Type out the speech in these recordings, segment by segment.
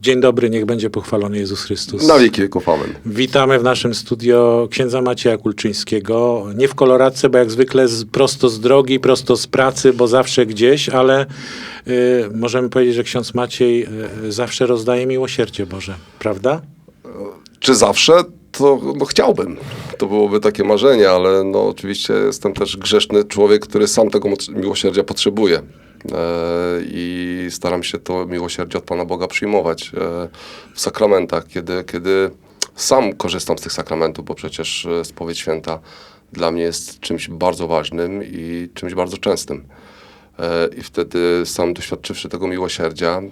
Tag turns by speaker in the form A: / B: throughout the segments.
A: Dzień dobry, niech będzie pochwalony Jezus Chrystus.
B: Na wieki wieków amen.
A: Witamy w naszym studio księdza Macieja Kulczyńskiego. Nie w koloradce, bo jak zwykle z, prosto z drogi, prosto z pracy, bo zawsze gdzieś, ale y, możemy powiedzieć, że ksiądz Maciej y, zawsze rozdaje miłosierdzie Boże, prawda?
B: Czy zawsze? To no, chciałbym. To byłoby takie marzenie, ale no, oczywiście jestem też grzeszny człowiek, który sam tego miłosierdzia potrzebuje. E, I staram się to miłosierdzie od Pana Boga przyjmować e, w sakramentach, kiedy, kiedy sam korzystam z tych sakramentów, bo przecież e, spowiedź święta dla mnie jest czymś bardzo ważnym i czymś bardzo częstym. I wtedy sam doświadczywszy tego miłosierdzia,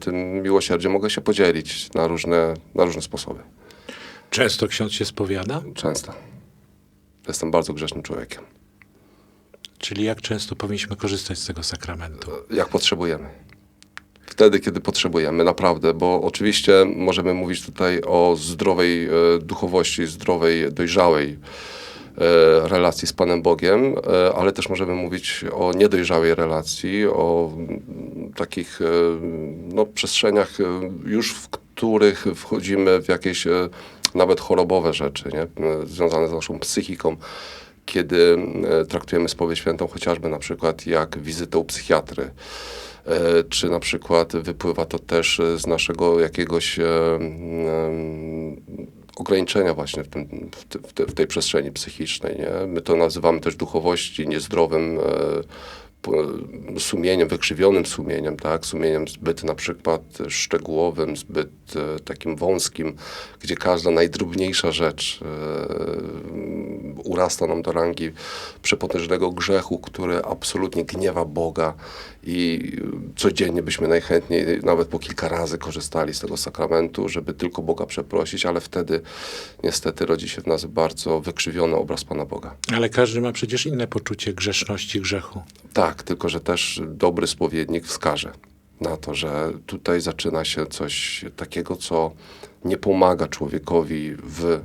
B: tym miłosierdziem mogę się podzielić na różne, na różne sposoby.
A: Często ksiądz się spowiada,
B: Często. Jestem bardzo grzesznym człowiekiem.
A: Czyli jak często powinniśmy korzystać z tego sakramentu.
B: Jak potrzebujemy. Wtedy, kiedy potrzebujemy, naprawdę, bo oczywiście możemy mówić tutaj o zdrowej e, duchowości, zdrowej, dojrzałej e, relacji z Panem Bogiem, e, ale też możemy mówić o niedojrzałej relacji, o mm, takich no, przestrzeniach już, w których wchodzimy w jakieś nawet chorobowe rzeczy, nie? Związane z naszą psychiką kiedy e, traktujemy spowiedź świętą chociażby na przykład jak wizytę u psychiatry, e, czy na przykład wypływa to też z naszego jakiegoś e, em, ograniczenia właśnie w, tym, w, te- w, te, w tej przestrzeni psychicznej. Nie? My to nazywamy też duchowości niezdrowym sumieniem, wykrzywionym sumieniem, tak? Sumieniem zbyt na przykład szczegółowym, zbyt e, takim wąskim, gdzie każda najdrobniejsza rzecz e, urasta nam do rangi przepotężnego grzechu, który absolutnie gniewa Boga i codziennie byśmy najchętniej, nawet po kilka razy korzystali z tego sakramentu, żeby tylko Boga przeprosić, ale wtedy niestety rodzi się w nas bardzo wykrzywiony obraz Pana Boga.
A: Ale każdy ma przecież inne poczucie grzeszności, grzechu.
B: Tak, tylko że też dobry spowiednik wskaże na to, że tutaj zaczyna się coś takiego, co nie pomaga człowiekowi w e,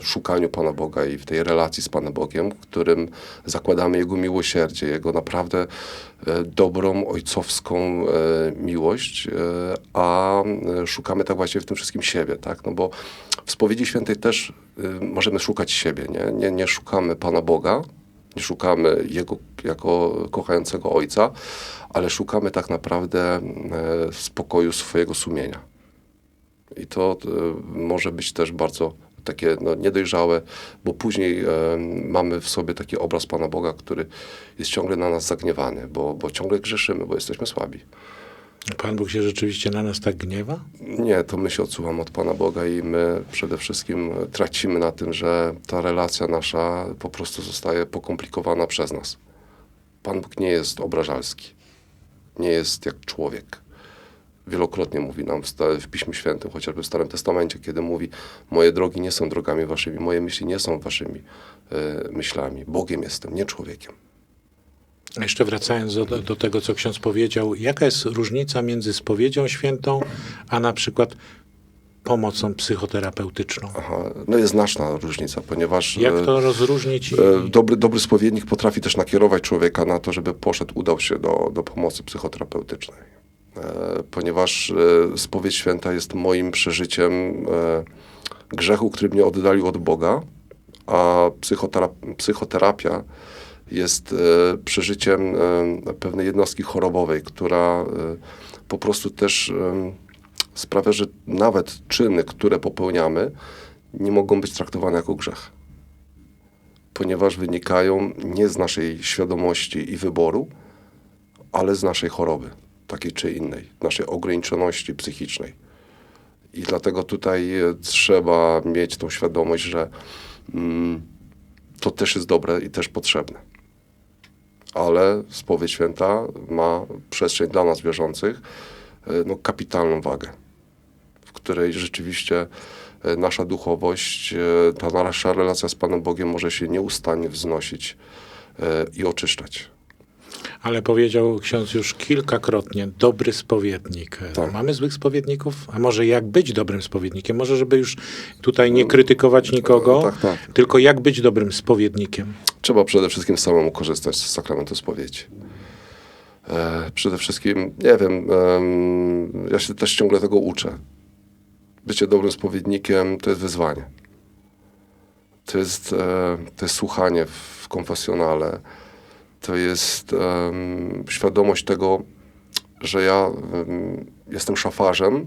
B: szukaniu Pana Boga i w tej relacji z Panem Bogiem, w którym zakładamy Jego miłosierdzie, Jego naprawdę e, dobrą, ojcowską e, miłość, a szukamy tak właśnie w tym wszystkim siebie, tak? No bo w spowiedzi świętej też możemy szukać siebie, nie? Nie, nie szukamy Pana Boga, nie szukamy Jego jako kochającego Ojca, ale szukamy tak naprawdę e, spokoju swojego sumienia. I to e, może być też bardzo takie no, niedojrzałe, bo później e, mamy w sobie taki obraz Pana Boga, który jest ciągle na nas zagniewany, bo, bo ciągle grzeszymy, bo jesteśmy słabi.
A: Pan Bóg się rzeczywiście na nas tak gniewa?
B: Nie, to my się odsuwamy od Pana Boga i my przede wszystkim tracimy na tym, że ta relacja nasza po prostu zostaje pokomplikowana przez nas. Pan Bóg nie jest obrażalski. Nie jest jak człowiek. Wielokrotnie mówi nam w, Piśmie Świętym, chociażby w Starym Testamencie, kiedy mówi: Moje drogi nie są drogami waszymi, moje myśli nie są waszymi e, myślami. Bogiem jestem, nie człowiekiem.
A: Jeszcze wracając do, do tego, co ksiądz powiedział, jaka jest różnica między spowiedzią świętą, a na przykład pomocą psychoterapeutyczną?
B: Aha, no jest znaczna różnica, ponieważ.
A: Jak
B: e,
A: to rozróżnić? I,
B: E, Dobry, dobry spowiednik potrafi też nakierować człowieka na to, żeby poszedł, udał się do, do pomocy psychoterapeutycznej. E, Ponieważ e, spowiedź święta jest moim przeżyciem e, grzechu, który mnie oddalił od Boga, a psychotera- psychoterapia jest e, przeżyciem e, pewnej jednostki chorobowej, która e, po prostu też sprawia, że nawet czyny, które popełniamy, nie mogą być traktowane jako grzech ponieważ wynikają nie z naszej świadomości i wyboru, ale z naszej choroby, takiej czy innej, naszej ograniczoności psychicznej. I dlatego tutaj trzeba mieć tą świadomość, że mm, to też jest dobre i też potrzebne. Ale spowiedź święta ma przestrzeń dla nas wierzących e, no, kapitalną wagę w której rzeczywiście e, nasza duchowość, e, ta nasza relacja z Panem Bogiem może się nieustannie wznosić i oczyszczać.
A: Ale powiedział ksiądz już kilkakrotnie, dobry spowiednik.
B: Tak.
A: Mamy złych spowiedników? A może jak być dobrym spowiednikiem? Może, żeby już tutaj nie krytykować nikogo,
B: tak, tak.
A: tylko jak być dobrym spowiednikiem?
B: Trzeba przede wszystkim samemu korzystać z sakramentu spowiedzi. E, przede wszystkim, nie wiem, em, ja się też ciągle tego uczę. bycie dobrym spowiednikiem to jest wyzwanie. To jest, e, to jest słuchanie w konfesjonale. To jest em, świadomość tego, że ja em, jestem szafarzem,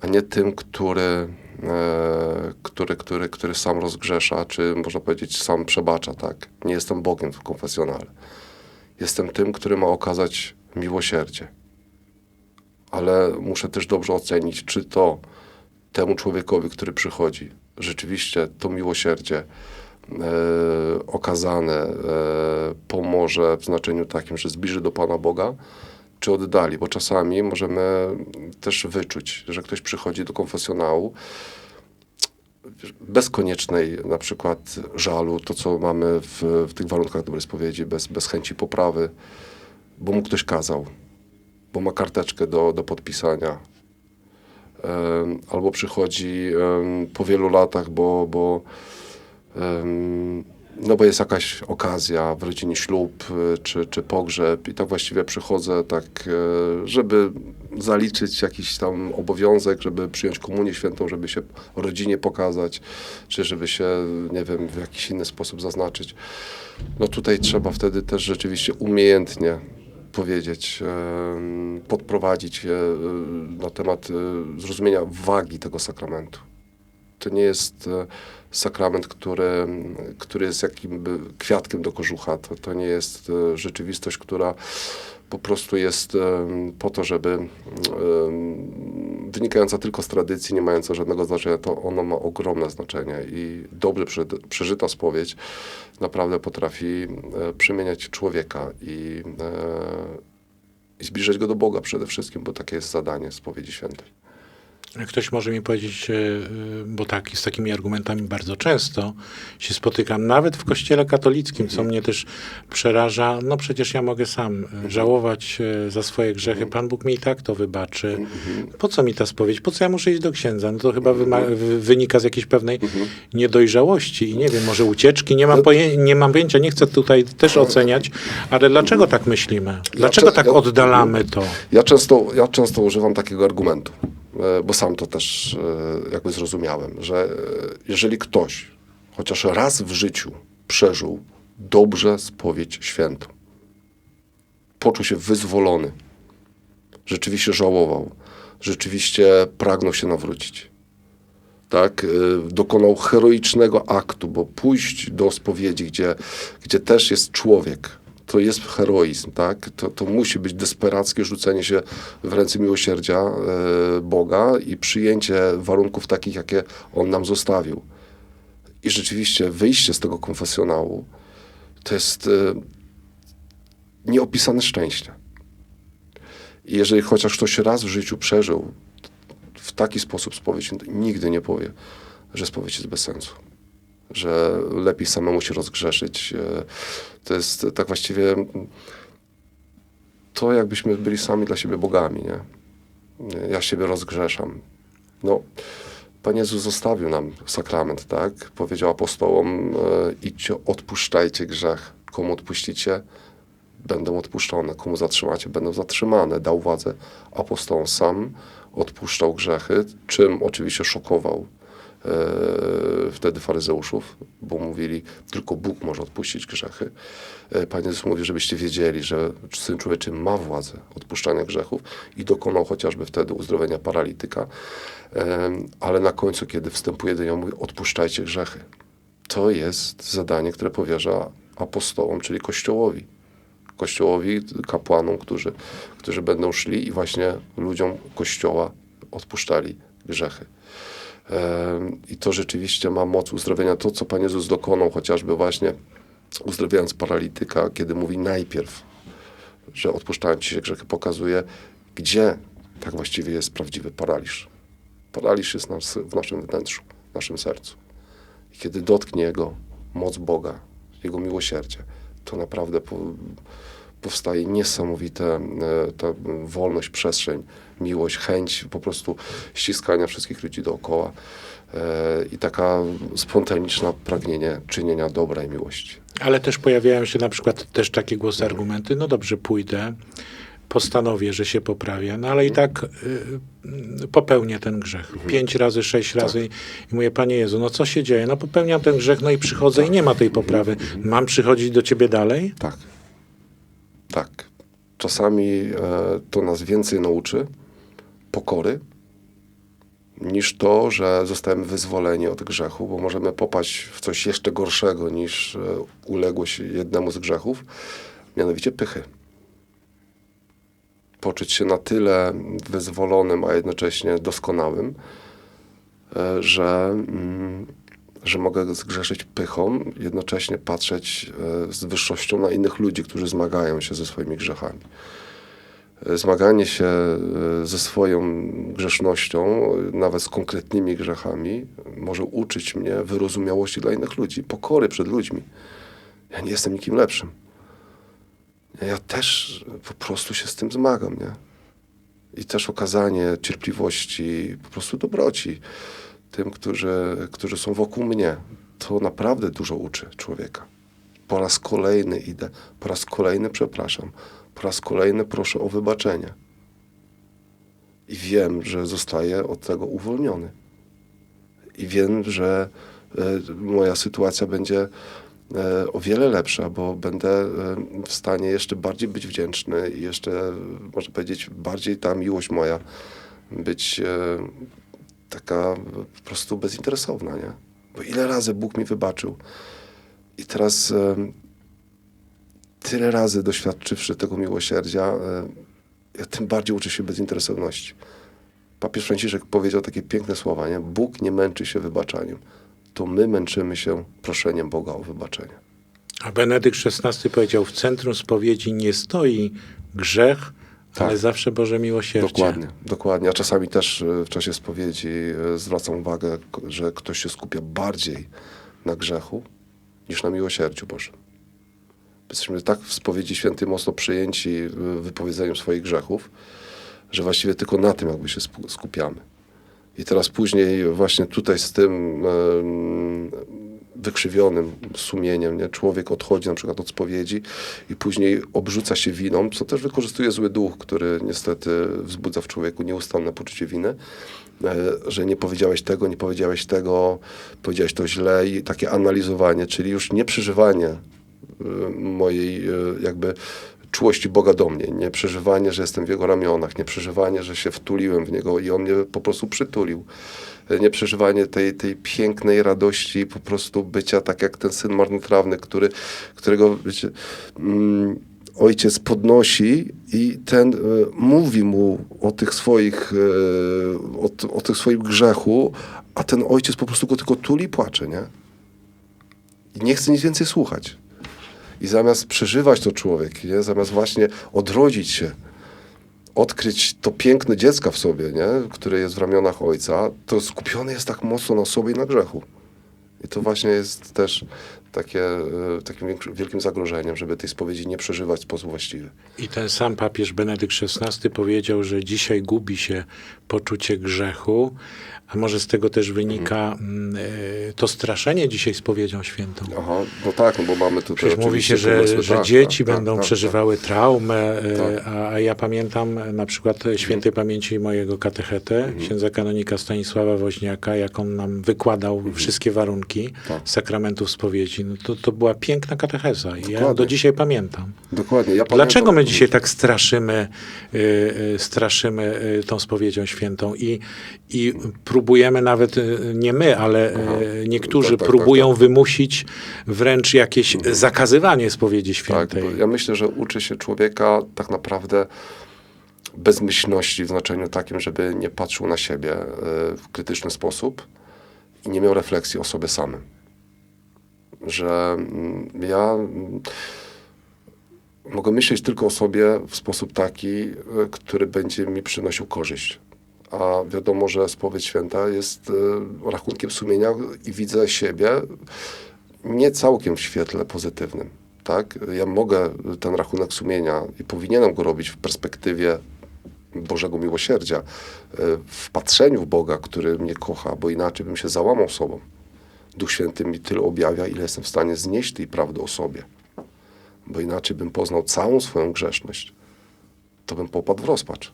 B: a nie tym, który, e, który, który, który sam rozgrzesza, czy można powiedzieć sam przebacza, tak? Nie jestem Bogiem w konfesjonale. Jestem tym, który ma okazać miłosierdzie. Ale muszę też dobrze ocenić, czy to temu człowiekowi, który przychodzi, rzeczywiście to miłosierdzie okazane e, pomoże w znaczeniu takim, że zbliży do Pana Boga, czy oddali, bo czasami możemy też wyczuć, że ktoś przychodzi do konfesjonału bez koniecznej na przykład żalu, to co mamy w, w tych warunkach dobrej spowiedzi, bez, bez chęci poprawy, bo mu ktoś kazał, bo ma karteczkę do, do podpisania. Em, albo przychodzi po wielu latach, bo, bo, no bo jest jakaś okazja w rodzinie ślub y, czy, czy pogrzeb i tak właściwie przychodzę tak, e, żeby zaliczyć jakiś tam obowiązek, żeby przyjąć komunię świętą, żeby się rodzinie pokazać, czy żeby się, nie wiem, w jakiś inny sposób zaznaczyć. No tutaj trzeba wtedy też rzeczywiście umiejętnie powiedzieć, podprowadzić e, na temat e, zrozumienia wagi tego sakramentu. To nie jest e, sakrament, który, który jest jakimby kwiatkiem do kożucha. To, to nie jest e, rzeczywistość, która po prostu jest em, po to, żeby wynikająca tylko z tradycji, nie mająca żadnego znaczenia, to ono ma ogromne znaczenie i dobrze przeżyta- spowiedź naprawdę potrafi e, przemieniać człowieka i, e, i zbliżać go do Boga przede wszystkim, bo takie jest zadanie spowiedzi świętej.
A: Ktoś może mi powiedzieć, e, e, bo tak, z takimi argumentami bardzo często się spotykam, nawet w kościele katolickim, co mnie też przeraża. No przecież ja mogę sam e, żałować za swoje grzechy. Pan Bóg mi i tak to wybaczy. Po co mi ta spowiedź? Po co ja muszę iść do księdza? No to chyba wynika z jakiejś pewnej niedojrzałości i nie wiem, może ucieczki. Nie mam, poje- nie mam pojęcia, nie chcę tutaj też oceniać, ale dlaczego tak myślimy? Dlaczego
B: cze-
A: tak oddalamy to?
B: Ja często, ja często używam takiego argumentu, bo sam to też e, jakby zrozumiałem, że e, jeżeli ktoś chociaż raz w życiu przeżył dobrze spowiedź świętą, poczuł się wyzwolony, rzeczywiście żałował, rzeczywiście pragnął się nawrócić, tak, dokonał heroicznego aktu, bo pójść do spowiedzi, gdzie, gdzie też jest człowiek, to jest heroizm, tak? To, to musi być desperackie rzucenie się w ręce miłosierdzia e, Boga i przyjęcie warunków takich, jakie On nam zostawił. I rzeczywiście wyjście z tego konfesjonału to jest e, nieopisane szczęście. I jeżeli chociaż ktoś raz w życiu przeżył w taki sposób spowiedź, nigdy nie powie, że spowiedź jest bez sensu. Że lepiej samemu się rozgrzeszyć. E, To jest tak właściwie to, jakbyśmy byli sami dla siebie bogami, nie? Ja siebie rozgrzeszam. No, Pan Jezus zostawił nam sakrament, tak? Powiedział apostołom, e, idźcie, odpuszczajcie grzech. Komu odpuścicie, będą odpuszczone. Komu zatrzymacie, będą zatrzymane. Dał władzę apostołom sam, odpuszczał grzechy, czym oczywiście szokował wtedy faryzeuszów, bo mówili, tylko Bóg może odpuścić grzechy. E, Pan Jezus mówi, żebyście wiedzieli, że Syn Człowieczy ma władzę odpuszczania grzechów i dokonał chociażby wtedy uzdrowienia paralityka, Em, ale na końcu, kiedy wstępuje do niego, mówi, odpuszczajcie grzechy. To jest zadanie, które powierza apostołom, czyli Kościołowi. Kościołowi, kapłanom, którzy, którzy będą szli i właśnie ludziom Kościoła odpuszczali grzechy. I to rzeczywiście ma moc uzdrowienia. To, co Pan Jezus dokonał, chociażby właśnie uzdrawiając paralityka, kiedy mówi najpierw, że odpuszczając ci się grzechy, pokazuje, gdzie tak właściwie jest prawdziwy paraliż. Paraliż jest nas, w naszym wnętrzu, w naszym sercu. I kiedy dotknie Jego moc Boga, Jego miłosierdzie, to naprawdę po, powstaje niesamowita e, ta wolność, przestrzeń, miłość, chęć po prostu ściskania wszystkich ludzi dookoła e, i taka spontaniczna pragnienie czynienia dobra i miłości.
A: Ale też pojawiają się na przykład też takie głosy, argumenty, no dobrze, pójdę, postanowię, że się poprawia, no ale i tak y, popełnię ten grzech. Pięć razy, sześć razy i mówię, Panie Jezu, no co się dzieje? No popełniam ten grzech, no i przychodzę i nie ma tej poprawy. Mam przychodzić do Ciebie dalej?
B: Tak. Tak. Czasami e, to nas więcej nauczy pokory, niż to, że zostajemy wyzwoleni od grzechu, bo możemy popaść w coś jeszcze gorszego niż e, uległość jednemu z grzechów, mianowicie pychy. Poczuć się na tyle wyzwolonym, a jednocześnie doskonałym, e, że, mm, że mogę zgrzeszyć pychą, jednocześnie patrzeć e, z wyższością na innych ludzi, którzy zmagają się ze swoimi grzechami. Zmaganie się e, ze swoją grzesznością, nawet z konkretnymi grzechami, może uczyć mnie wyrozumiałości dla innych ludzi, pokory przed ludźmi. Ja nie jestem nikim lepszym. Ja też po prostu się z tym zmagam, nie? I też okazanie cierpliwości, po prostu dobroci tym, którzy, którzy są wokół mnie. To naprawdę dużo uczy człowieka. Po raz kolejny idę, po raz kolejny przepraszam, po raz kolejny proszę o wybaczenie. I wiem, że zostaję od tego uwolniony. I wiem, że e, moja sytuacja będzie e, o wiele lepsza, bo będę e, w stanie jeszcze bardziej być wdzięczny i jeszcze, można powiedzieć, bardziej ta miłość moja być taka po prostu bezinteresowna, nie? Bo ile razy Bóg mi wybaczył i teraz tyle razy doświadczywszy tego miłosierdzia, e, ja tym bardziej uczę się bezinteresowności. Papież Franciszek powiedział takie piękne słowa, nie? Bóg nie męczy się wybaczaniem. To my męczymy się proszeniem Boga o wybaczenie.
A: A Benedykt XVI powiedział, w centrum spowiedzi nie stoi grzech, ale
B: Tak.
A: zawsze Boże miłosierdzie.
B: Dokładnie, dokładnie. A czasami też e, w czasie spowiedzi e, zwracam uwagę, że ktoś się skupia bardziej na grzechu niż na miłosierdziu Bożym. Jesteśmy tak w spowiedzi świętej mocno przyjęci e, wypowiedzeniem swoich grzechów, że właściwie tylko na tym jakby się skupiamy. I teraz później właśnie tutaj z tym wykrzywionym sumieniem, nie? człowiek odchodzi na przykład od spowiedzi i później obrzuca się winą, co też wykorzystuje zły duch, który niestety wzbudza w człowieku nieustanne poczucie winy, e, że nie powiedziałeś tego, nie powiedziałeś tego, powiedziałeś to źle i takie analizowanie, czyli już nie przeżywanie mojej e, jakby czułości Boga do mnie, nie przeżywanie, że jestem w Jego ramionach, nie przeżywanie, że się wtuliłem w Niego i On mnie po prostu przytulił, E, nie przeżywanie tej, tej pięknej radości po prostu bycia tak jak ten syn marnotrawny, który, którego wiecie, mm, ojciec podnosi i ten mówi mu o tych swoich, o, o tych swoim grzechu, a ten ojciec po prostu go tylko tuli i płacze, nie? I nie chce nic więcej słuchać. I zamiast przeżywać to człowiek, nie? zamiast właśnie odrodzić się, odkryć to piękne dziecka w sobie, nie? które jest w ramionach ojca, to skupiony jest tak mocno na sobie i na grzechu. I to właśnie jest też takie, e, takim wielkim zagrożeniem, żeby tej spowiedzi nie przeżywać w sposób właściwy.
A: I ten sam papież Benedykt XVI powiedział, że dzisiaj gubi się poczucie grzechu, a może z tego też wynika mm, e, to straszenie dzisiaj spowiedzią świętą.
B: Aha, no tak, no bo mamy tutaj
A: Przecież mówi się, że,
B: pomysły,
A: że
B: tak,
A: dzieci
B: tak,
A: będą
B: tak, tak,
A: przeżywały traumę, e,
B: Tak.
A: a, a ja pamiętam na przykład e, świętej pamięci mojego katechetę,
B: Mhm.
A: księdza kanonika Stanisława Woźniaka, jak on nam wykładał wszystkie warunki
B: Mhm.
A: Sakramentów spowiedzi. No to, to była piękna katecheza i ja do dzisiaj pamiętam.
B: Dokładnie. Ja
A: Dlaczego
B: pamiętam-
A: my dzisiaj tak straszymy, y, y, straszymy tą spowiedzią świętą i, i próbujemy nawet, y, nie my, ale y,
B: Aha.
A: niektórzy
B: Tak, tak, tak,
A: próbują
B: tak.
A: wymusić wręcz jakieś zakazywanie spowiedzi
B: Tak,
A: świętej.
B: ja myślę, że uczy się człowieka tak naprawdę bezmyślności w znaczeniu takim, żeby nie patrzył na siebie e, w krytyczny sposób i nie miał refleksji o sobie samym. Że mm, ja mm, mogę myśleć tylko o sobie w sposób taki, który będzie mi przynosił korzyść. A wiadomo, że spowiedź święta jest e, rachunkiem sumienia i widzę siebie nie całkiem w świetle pozytywnym. Tak? Ja mogę ten rachunek sumienia i powinienem go robić w perspektywie Bożego miłosierdzia, e, w patrzeniu w Boga, który mnie kocha, bo inaczej bym się załamał sobą. Duch Święty mi tyle objawia, ile jestem w stanie znieść tej prawdy o sobie. Bo inaczej bym poznał całą swoją grzeszność. to bym popadł w rozpacz.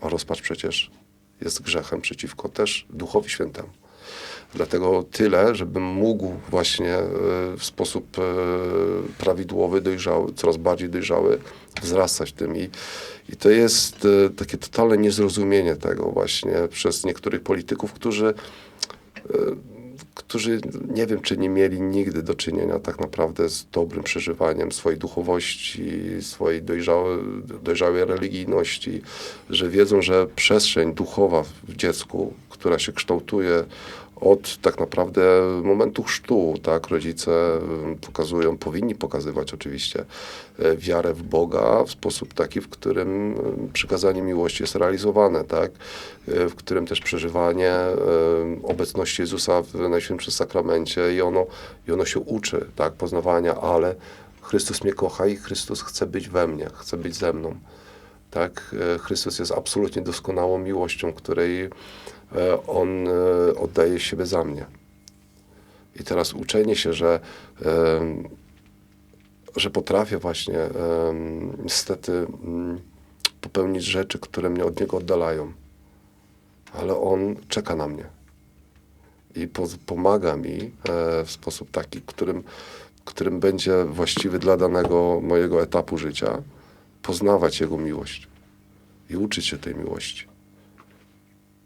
B: A rozpacz przecież jest grzechem przeciwko też Duchowi Świętemu. Dlatego tyle, żebym mógł właśnie e, w sposób e, prawidłowy, dojrzały, coraz bardziej dojrzały, wzrastać tym. I, i to jest e, takie totalne niezrozumienie tego właśnie przez niektórych polityków, którzy którzy nie wiem, czy nie mieli nigdy do czynienia tak naprawdę z dobrym przeżywaniem swojej duchowości, swojej dojrzałej, dojrzałej religijności, że wiedzą, że przestrzeń duchowa w dziecku, która się kształtuje od tak naprawdę momentu chrztu, tak, rodzice y, pokazują, powinni pokazywać oczywiście e, wiarę w Boga w sposób taki, w którym y, przykazanie miłości jest realizowane, tak, e, w którym też przeżywanie e, obecności Jezusa w Najświętszym Sakramencie i ono, i ono się uczy, tak, poznawania, ale Chrystus mnie kocha i Chrystus chce być we mnie, chce być ze mną. Tak? Chrystus jest absolutnie doskonałą miłością, której E, on e, oddaje siebie za mnie. I teraz uczenie się, że, że potrafię właśnie niestety mm, popełnić rzeczy, które mnie od niego oddalają, ale on czeka na mnie i pomaga mi e, w sposób taki, którym, którym będzie właściwy dla danego mojego etapu życia, poznawać Jego miłość i uczyć się tej miłości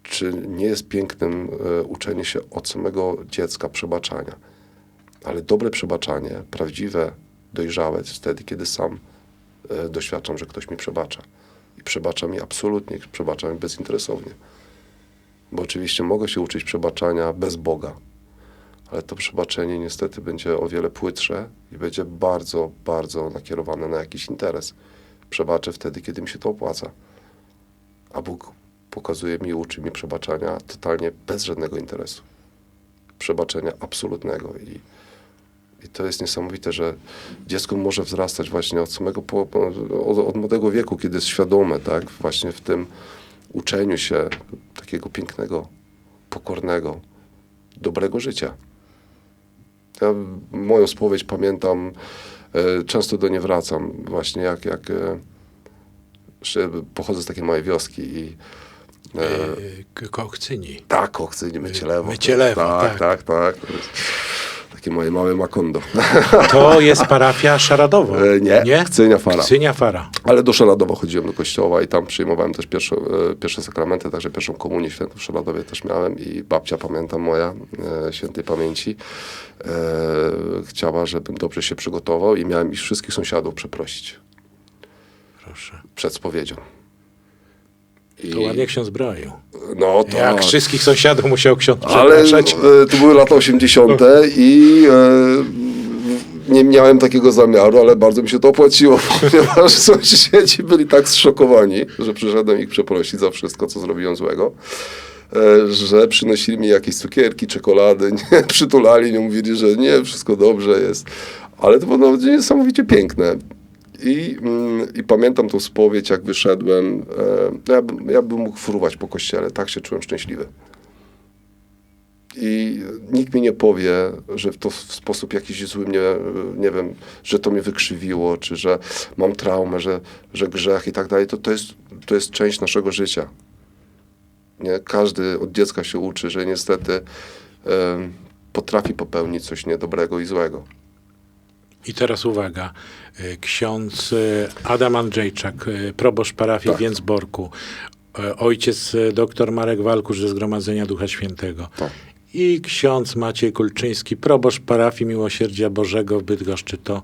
B: czy nie jest pięknym e, uczenie się od samego dziecka przebaczania. Ale dobre przebaczanie, prawdziwe, dojrzałe jest wtedy, kiedy sam e, doświadczam, że ktoś mi przebacza. I przebacza mi absolutnie, przebacza mi bezinteresownie. Bo oczywiście mogę się uczyć przebaczania bez Boga, ale to przebaczenie niestety będzie o wiele płytsze i będzie bardzo, bardzo nakierowane na jakiś interes. Przebaczę wtedy, kiedy mi się to opłaca. A Bóg pokazuje mi, uczy mi przebaczania totalnie bez żadnego interesu. Przebaczenia absolutnego. I, i to jest niesamowite, że dziecko może wzrastać właśnie od samego, od, od młodego wieku, kiedy jest świadome, tak, właśnie w tym uczeniu się takiego pięknego, pokornego, dobrego życia. Ja moją spowiedź pamiętam, często do niej wracam, właśnie jak, jak e, pochodzę z takiej małej wioski i
A: E, Kochcyni.
B: Tak, Kochcyni, Mycielewo.
A: Mycielewo,
B: tak.
A: tak.
B: Tak, tak. Takie moje małe Makondo.
A: To jest parafia Szaradowo.
B: E, nie,
A: nie?
B: Kcynia Fara.
A: Kcynia Fara.
B: Ale do Szaradowa chodziłem do kościoła i tam przyjmowałem też pierwsze, pierwsze sakramenty, także pierwszą komunię świętą w Szaradowie też miałem i babcia, pamiętam moja, e, świętej pamięci, e, chciała, żebym dobrze się przygotował i miałem ich wszystkich sąsiadów przeprosić.
A: Proszę.
B: Przed spowiedzią.
A: I... To ładnie ksiądz braił.
B: No tak.
A: Jak wszystkich sąsiadów musiał ksiądz
B: Ale
A: przepraszać.
B: e, to były lata 80. i e, nie miałem takiego zamiaru, ale bardzo mi się to opłaciło, ponieważ sąsiedzi byli tak zszokowani, że przyszedłem ich przeprosić za wszystko, co zrobiłem złego, e, że przynosili mi jakieś cukierki, czekolady, nie, przytulali, nie mówili, że nie, wszystko dobrze jest. Ale to było no, niesamowicie piękne. I, mm, I pamiętam tą spowiedź, jak wyszedłem. E, ja, bym, ja bym mógł fruwać po kościele, tak się czułem szczęśliwy. I nikt mi nie powie, że to w sposób jakiś zły mnie, nie wiem, że to mnie wykrzywiło, czy że mam traumę, że, że grzech i tak dalej. To, to, jest, to jest część naszego życia. Nie? Każdy od dziecka się uczy, że niestety e, potrafi popełnić coś niedobrego i złego.
A: I teraz uwaga, e, ksiądz e, Adam Andrzejczak, e, proboszcz parafii tak. w Więcborku, ojciec dr Marek Walkusz ze Zgromadzenia Ducha Świętego tak. i ksiądz Maciej Kulczyński, proboszcz parafii Miłosierdzia Bożego w Bydgoszczy. To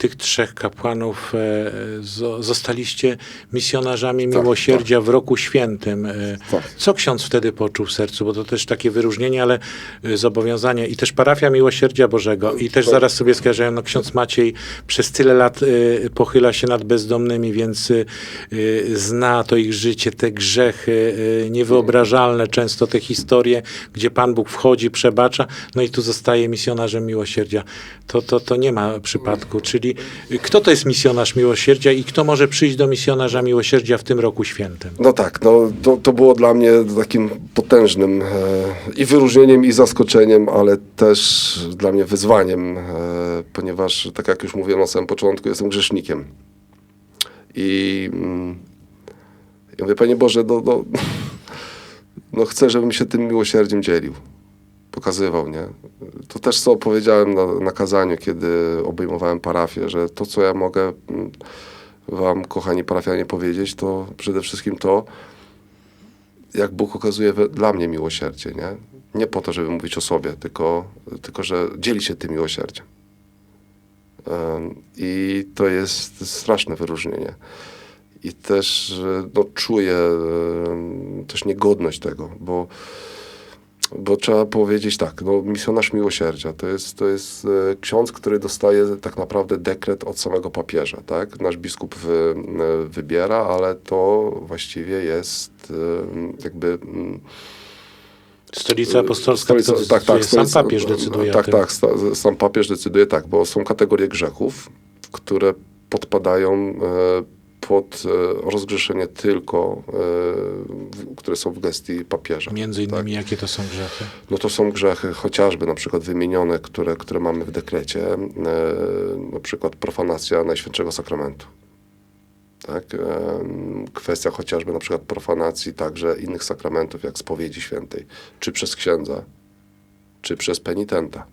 A: tych trzech kapłanów e, zostaliście misjonarzami tak, miłosierdzia tak. w roku świętym. E, tak. Co ksiądz wtedy poczuł w sercu? Bo to też takie wyróżnienie, ale e, zobowiązanie. I też parafia miłosierdzia Bożego. I też zaraz sobie skojarzyłem, no ksiądz Maciej przez tyle lat pochyla się nad bezdomnymi, więc zna to ich życie, te grzechy niewyobrażalne, często te historie, gdzie Pan Bóg wchodzi, przebacza, no i tu zostaje misjonarzem miłosierdzia. To, to, to nie ma przypadku. Czyli kto to jest misjonarz miłosierdzia i kto może przyjść do misjonarza miłosierdzia w tym roku świętym?
B: No tak, no, to, to było dla mnie takim potężnym e, i wyróżnieniem, i zaskoczeniem, ale też dla mnie wyzwaniem, e, ponieważ, tak jak już mówiłem na samym początku, jestem grzesznikiem. I mm, Ja mówię, Panie Boże, no, no, no chcę, żebym się tym miłosierdziem dzielił. Pokazywał, nie? To też co powiedziałem na, na kazaniu, kiedy obejmowałem parafię, że to, co ja mogę mm, wam, kochani parafianie, powiedzieć, to przede wszystkim to, jak Bóg okazuje dla mnie miłosierdzie, nie? Nie po to, żeby mówić o sobie, tylko, tylko że dzieli się tym miłosierdziem. Em, I to jest straszne wyróżnienie. I też e, no, czuję też niegodność tego, bo, bo trzeba powiedzieć tak, no, misjonarz miłosierdzia to jest, to jest e, ksiądz, który dostaje tak naprawdę dekret od samego papieża. Tak? Nasz biskup wy, e, wybiera, ale to właściwie jest em, jakby... mm,
A: Stolica apostolska
B: Stolica-
A: to decyduje, sam
B: stolica-
A: papież decyduje
B: Tak, tak, sam papież decyduje tak, bo są kategorie grzechów, które podpadają e, pod e, rozgrzeszenie tylko, e, które są w gestii papieża.
A: Między
B: tak.
A: innymi jakie to są grzechy?
B: No to są grzechy chociażby na przykład wymienione, które, które mamy w dekrecie, e, na przykład profanacja Najświętszego Sakramentu. Tak? Kwestia chociażby na przykład profanacji także innych sakramentów, jak spowiedzi świętej, czy przez księdza, czy przez penitenta.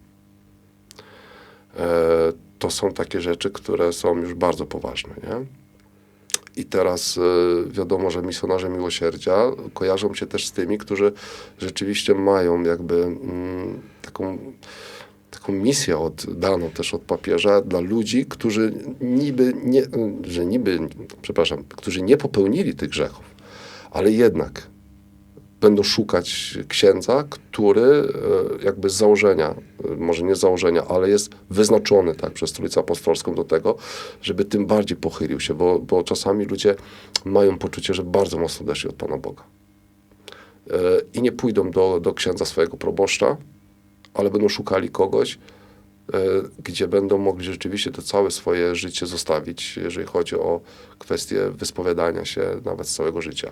B: To są takie rzeczy, które są już bardzo poważne. Nie? I teraz e, wiadomo, że misjonarze miłosierdzia kojarzą się też z tymi, którzy rzeczywiście mają jakby mm, taką, taką misję od, daną też od papieża dla ludzi, którzy niby nie, że niby, przepraszam, którzy nie popełnili tych grzechów, ale jednak będą szukać księdza, który e, jakby z założenia, e, może nie z założenia, ale jest wyznaczony tak, przez Stolicę Apostolską do tego, żeby tym bardziej pochylił się, bo, bo czasami ludzie mają poczucie, że bardzo mocno odeszli od Pana Boga. E, I nie pójdą do, do księdza swojego proboszcza, ale będą szukali kogoś, gdzie będą mogli rzeczywiście to całe swoje życie zostawić, jeżeli chodzi o kwestię wyspowiadania się nawet z całego życia.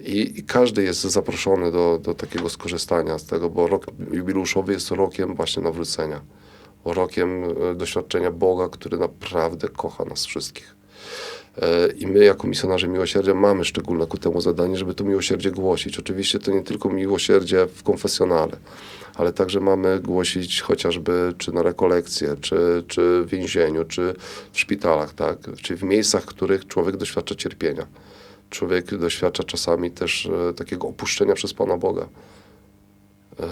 B: I, I każdy jest zaproszony do, do takiego skorzystania z tego, bo rok jubileuszowy jest rokiem właśnie nawrócenia. Rokiem e, doświadczenia Boga, który naprawdę kocha nas wszystkich. E, I my, jako misjonarze miłosierdzia, mamy szczególne ku temu zadanie, żeby to miłosierdzie głosić. Oczywiście to nie tylko miłosierdzie w konfesjonale, ale także mamy głosić chociażby czy na rekolekcje, czy, czy w więzieniu, czy w szpitalach, tak? czy w miejscach, w których człowiek doświadcza cierpienia. Człowiek doświadcza czasami też e, takiego opuszczenia przez Pana Boga. E,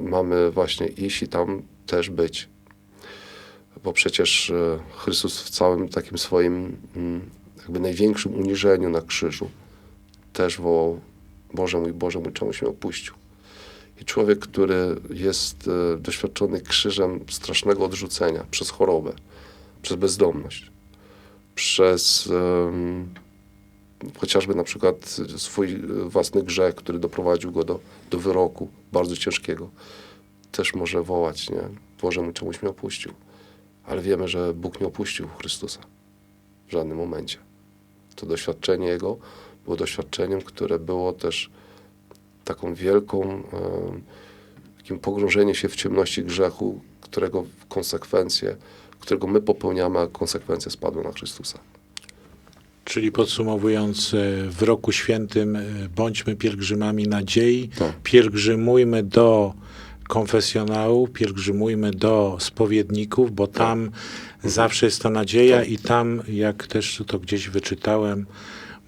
B: mamy właśnie iść i tam też być. Bo przecież e, Chrystus w całym takim swoim mm, jakby największym uniżeniu na krzyżu też wołał Boże mój, Boże mój, czemuś mnie opuścił. I człowiek, który jest doświadczony krzyżem strasznego odrzucenia przez chorobę, przez bezdomność, przez em, chociażby na przykład swój własny grzech, który doprowadził go do, do wyroku bardzo ciężkiego, też może wołać, nie? Boże mój, czemuś mnie opuścił. Ale wiemy, że Bóg nie opuścił Chrystusa w żadnym momencie. To doświadczenie Jego było doświadczeniem, które było też taką wielką, takim pogrążeniem się w ciemności grzechu, którego konsekwencje, którego my popełniamy, a konsekwencje spadły na Chrystusa.
A: Czyli podsumowując, e, w roku świętym e, bądźmy pielgrzymami nadziei,
B: Tak.
A: pielgrzymujmy do konfesjonału, pielgrzymujmy do spowiedników, bo tam zawsze jest ta nadzieja i tam, jak też to gdzieś wyczytałem,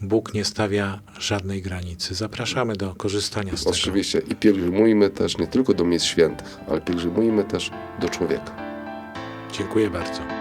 A: Bóg nie stawia żadnej granicy. Zapraszamy do korzystania z tego.
B: Oczywiście i pielgrzymujmy też nie tylko do miejsc świętych, ale pielgrzymujmy też do człowieka.
A: Dziękuję bardzo.